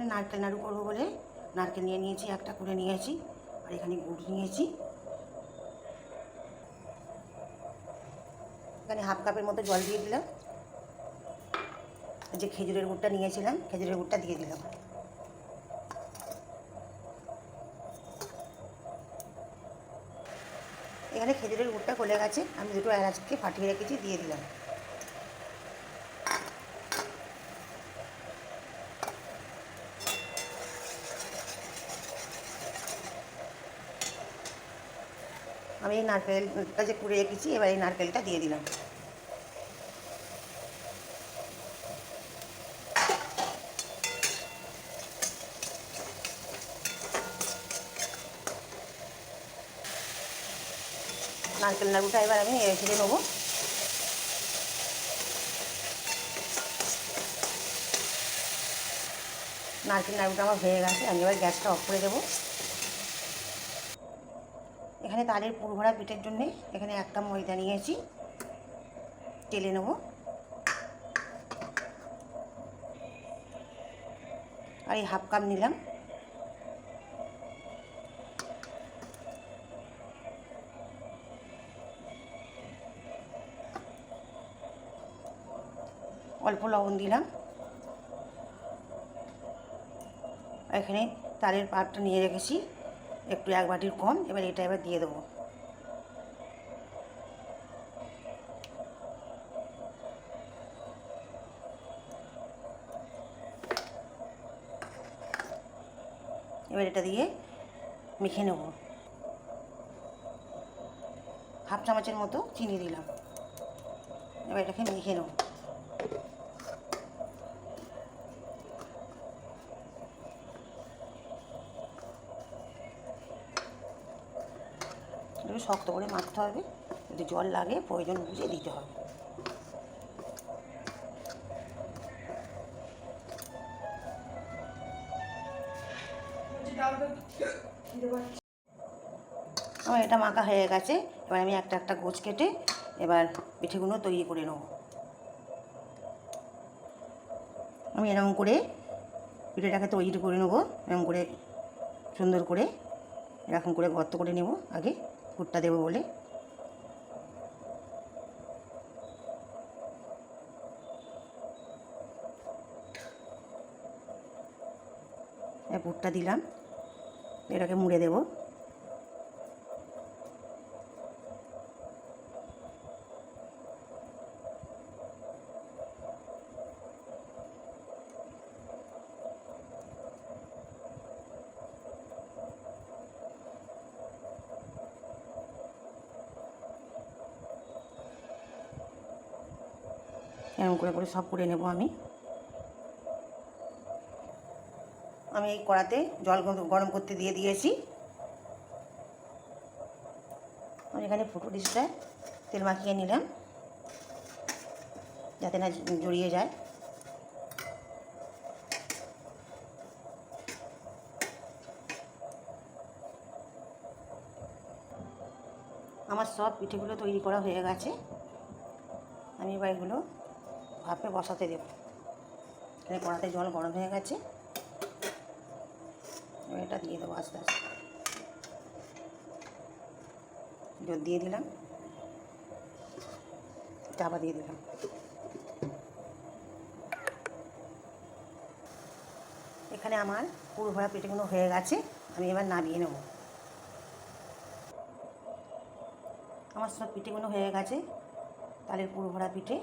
এখানে নারকেল নাড়ু করব বলে নারকেল নিয়ে নিয়েছি, একটা করে নিয়েছি, আর এখানে গুড় নিয়েছি। এখানে হাফ কাপের মতো জল দিয়ে দিলাম। যে খেজুরের গুড়টা নিয়েছিলাম, খেজুরের গুড়টা দিয়ে দিলাম। এখানে খেজুরের গুড়টা গলে গেছে, আমি দুটো এলাচকে ফাটিয়ে রেখেছি, দিয়ে দিলাম। আমি এই নারকেলটা যে কুড়ে রেখেছি এবার এই নারকেলটা দিয়ে দিলাম। নারকেল নাড়ুটা এবার আমি নেড়ে ছেড়ে নেব। নারকেল নাড়ুটা আমার হয়ে গেছে, আমি এবার গ্যাসটা অফ করে দেবো। এখানে তালের পুরভরা পিঠের জন্যে এখানে এক কাপ ময়দা নিয়েছি। তেলে নেব। আর এই হাফ কাপ নিলাম। অল্প লবণ দিলাম। এখানে তালের পাটটা নিয়ে রেখেছি। একটু এক বাটির কম, এবার এটা এবার দিয়ে দেবো। এবার এটা দিয়ে মেখে নেব। হাফ চামচের মতো চিনি দিলাম। এবার এটাকে মেখে নেব। শক্ত করে মাখতে হবে, যদি জল লাগে প্রয়োজন বুঝে দিতে হবে। আমার এটা মাখা হয়ে গেছে, এবার আমি একটা একটা গোছ কেটে এবার পিঠেগুলো তৈরি করে নেব। আমি এরকম করে পিঠেটাকে তৈরি করে নেব, এরকম করে সুন্দর করে, এরকম করে গর্ত করে নেব আগে। কুটটা দেবো বলে। পুরটা দিলাম। এটাকে মুড়ে দেব। এরকম করে করে সব করে নেব আমি। আমি এই কড়াতে জল গরম করতে দিয়ে দিয়েছি। আমি এখানে ফুটো ডিশটা তেল মাখিয়ে নিলাম, যাতে না জড়িয়ে যায়। আমার সব পিঠেগুলো তৈরি করা হয়ে গেছে। আমি এবার এগুলো ভাপে বসাতে দেব। এখানে কড়াতে জল গরম হয়ে গেছে। এটা দিয়ে দেবো আস্তে আস্তে। জল দিয়ে দিলাম। চাপা দিয়ে দিলাম। এখানে আমার পুরো ভরা পিঠেগুলো হয়ে গেছে। আমি এবার নামিয়ে নেব। আমার সব পিঠেগুলো হয়ে গেছে। তালের পুরো ভরা পিঠে।